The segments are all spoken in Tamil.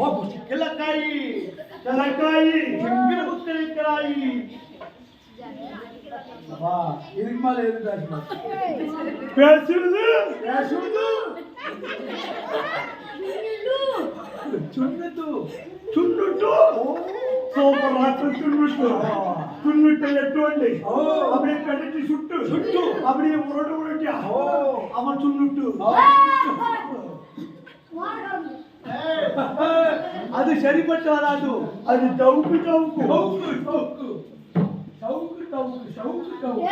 भूस किलकाई किलकाई भिंगिर भूस किलकाई वाह इधर माले इधर दास मार पैसुडू पैसुडू चुन्नू चुन्नू तो சூப்பர் மாஸ்டர் துண்ணுட்டு துண்ணுட்டுல டோண்டு அப்படியே கட்டிட்டு சுட்டு சுட்டு அப்படியே உருட்டு உருட்டியா அவன் துண்ணுட்டு ಅದು ಸರಿಪಟ್ಟವರಾದು ಅದು ಚೌಕು ಚೌಕು ಚೌಕು ಚೌಕು ಚೌಕು ಚೌಕು ಚೌಕು ಚೌಕು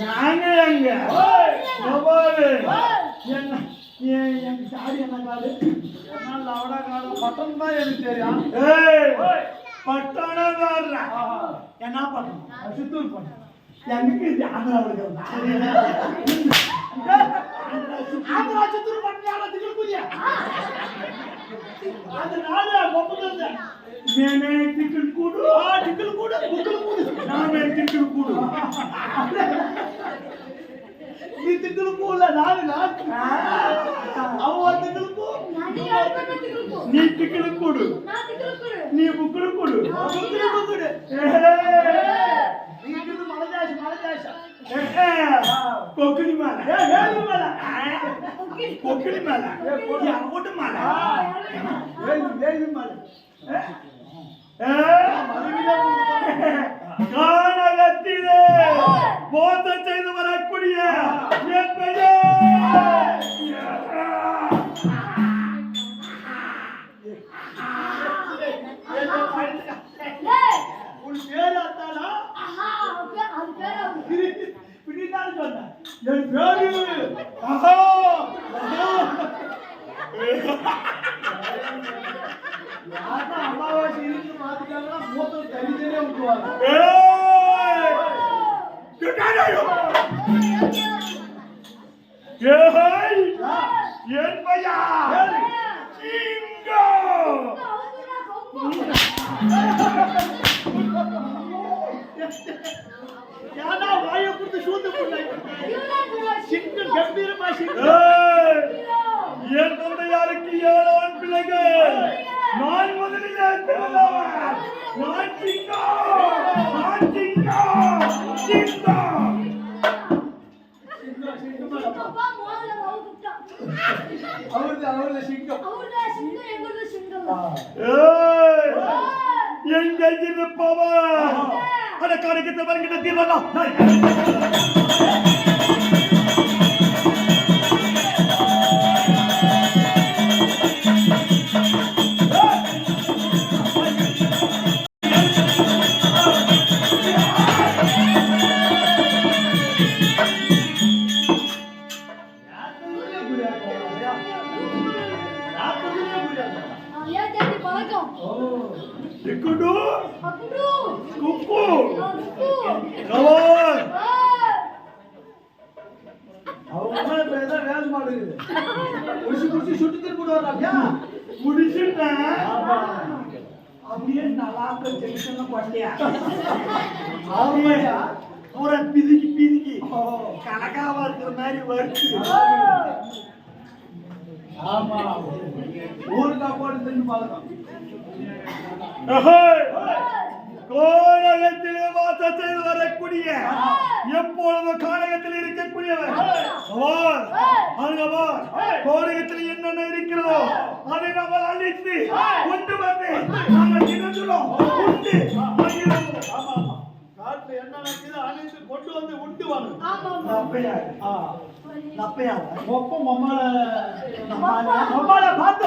நானே அங்க. என்ன? என் காடு என்ன காடு நல்ல அவடா பட்டம் தான் எனக்கு தெரியும். பட்டணம் என்ன பட்டணம் சித்தூர் பட்டணம் எனக்கு ஆந்திராவில் ஆந்திரா சித்தூர் பட்டணம் திகழ்குதியா அதனால ஒப்புதல் மேனே டிக்கில் கூடு. ஆ டிக்கில் கூடு புக்கில் கூடு. நானே டிக்கில் கூடு. நீ டிக்கில் கூல நானு நான் அவ டிக்கில் கூ. நீ டிக்கில் கூடு. நீ புக்கில் கூடு. புக்கில் கூடு. நீ மலஜாஷ மலஜாஷ ಕೊಕ್ಕಡಿ ಮಾಲ ಏನು ಮಾಲ ಕೊಕ್ಕಡಿ ಮಾಲ ಯಾವಟ್ಟು ಮಾಲ ಏನು ಮಾಲ காணகத்திலே போத்த செய்து வரக்கூடிய என் பெயர். என் பெயர் யாரா வாயை கொடுத்து சூத்து போட்டாங்க கம்பீரமா சிங்கம் என் தந்தையாருக்கு ஏழு பிள்ளைகள்? நான் முதலிலே பிறந்தவன். நான் சிங்கம் நான் சிங்கம் ஏய்! எங்க இருப்பவன் வருகிற தீர்வனா இக்குடு குக்கு கவான் அவங்க அம்மா இப்ப ஏதோ வேலை மாடுது குடிச்சு குடிச்சு சுட்டு திருப்பிட்டு வர்றாங்க முடிச்சுட்டேன் அப்படியே நல்லாக்க ஜெக்ஷன்ல கொட்டியா அப்படியே பூரா பிதுக்கி பிதுக்கி கணக்காவா இருக்கிற மாதிரி வருது ஆமா ஊருக்கா போட்டு தின்னு பழக்கம் கோணகத்திலே வாசம் செய்து வரக்கூடிய எப்பொழுதும் காணகத்தில் இருக்கக்கூடியவர். அவர் அங்கவர் கோணகத்தில் என்னென்ன இருக்கிறதோ அதை நம்ம அழித்து கொண்டு வந்து நம்ம தினத்திலும் உண்டு. காட்டுல என்ன நடக்குது அனைத்து கொண்டு வந்து உண்டு வாங்க நப்பையார். ஆ. நப்பையார். ஒப்பம் மம்மால மம்மால பார்த்து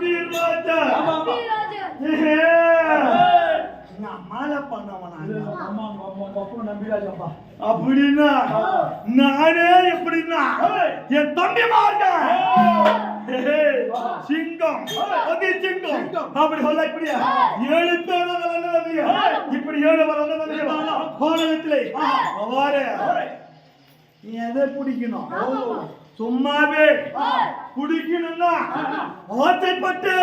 நம்பி ராஜா. நான் மாலை பண்ணவனா அப்படின்னா? நானே எப்படின்னா? என் தம்பி மார்க்க சிங்கம். அதி சிங்கம். அப்படி சொல்ல இப்படியா? ஏழு பேர் இப்படி ஏழு நீ எதை பிடிக்கணும்? சும்மாவே. பிடிக்கணும்னா ஆசைப்பட்டு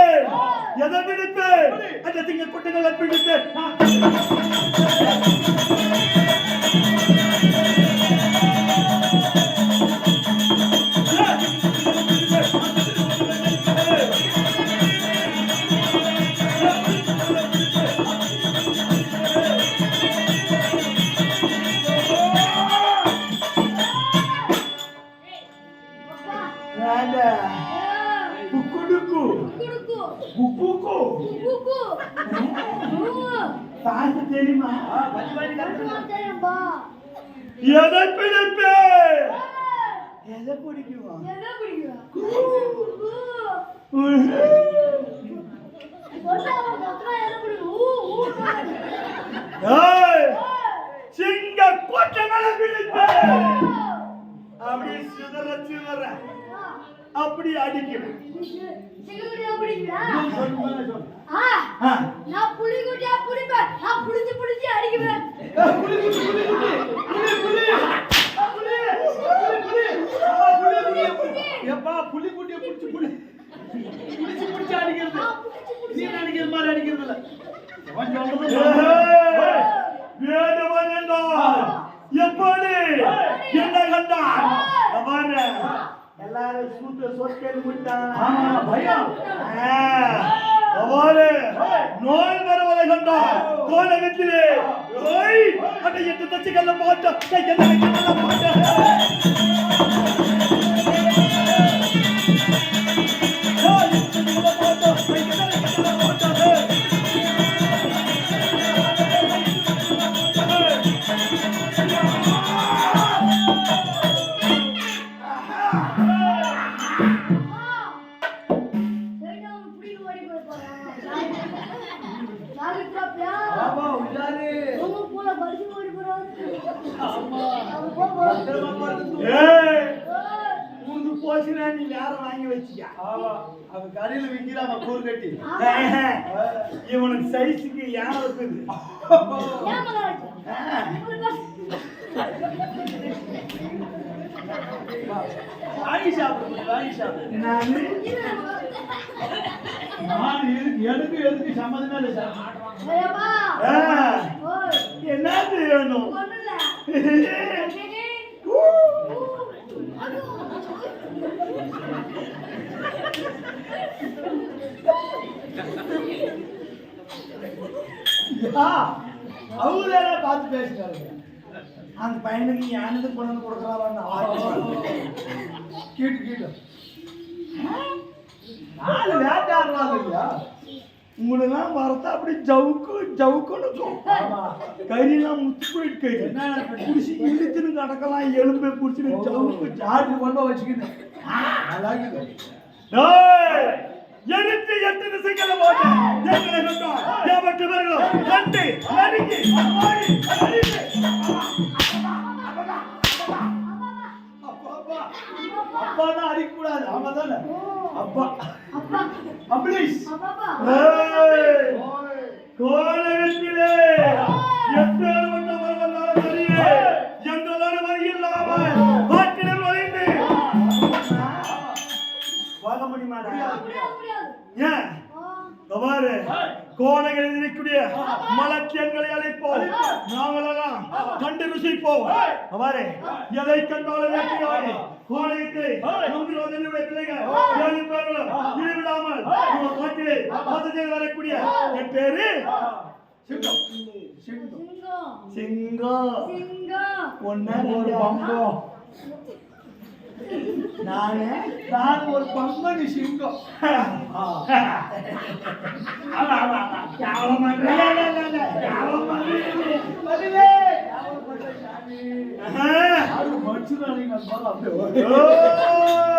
எதை பிடித்து? அந்த திங்க குட்டிகளை பிடித்து. எதை பிடிப்பு? எதை பிடிக்குமா? ஏய், சிங்க கூட்டங்களை பிடித்து அப்படி சிதற சிதற அப்படி அடிக்கிறேன். ஆ, நான் புளி குட்டியா புடிப்பேன். நான் புடிச்சு புடிச்சு அடிக்குவேன். விட்டான் ஆமா, பயம். அவ்வாறு நோய் வருவதை கண்டால் கோலகத்திலே ஓய் அதை எட்டு தச்சுக்கல்ல வைக்கல மாட்டோம் நீ வேற வாங்கி வச்சுக்க ஆமா அவன் கடையில விக்கிறான் கூறு கட்டி. இவனுக்கு சைஸுக்கு ஏன் இருக்குது? வாங்கி சாப்பிடு வாங்கி சாப்பிடு. நானு? எனக்கு எதுக்கு சம்மந்தமே இல்லை சார். என்னது வேணும்? அவங்க அவங்களே பார்த்து பேசுறாரு அந்த பையனுக்கு யானது கொண்டு வந்து கொடுக்கலாம் கீட்டு கீட்டு. நாலு வேட்டாடுறாங்க இல்லையா? உங்களெல்லாம் வரத்தா அப்படி ஜவுக்கு ஜவுக்குனுக்கும் ஆமா கறியெல்லாம் முத்து போயிட்டு கறி என்ன புடிச்சு இழுத்துன்னு கடக்கலாம் எலும்பை புடிச்சுன்னு ஜவுக்கு சாட்டு கொண்டு வச்சுக்கிட்டு நல்லா இருக்குது டேய்! எதிர்த்து எட்டு திசைகளை போட்டு எங்களை கொண்டோம் ஏவட்டு அப்பா. தான் அடிக்கக்கூடாது ஆமா தானே அப்பா. அப்பா அப்ளீஸ்! கோலகத்திலே எப்பேற்பட்ட கண்டு ருசிப்போம் பாரு எதை கண்டாலும் பிள்ளைகள் ஏழு பேர்களும் காட்டிலே வசதியில் வரக்கூடிய என் பேரு சிங்கம் சிங்கம் சிங்கம் சிங்கம் சிங்கம் ஒன்னு ஒரு பம்பம் நானு நான் ஒரு பம்பனி சிங்கம். கேவலம் அடிச்சிருவாங்க அது பாரு அப்படியே சிங்கம்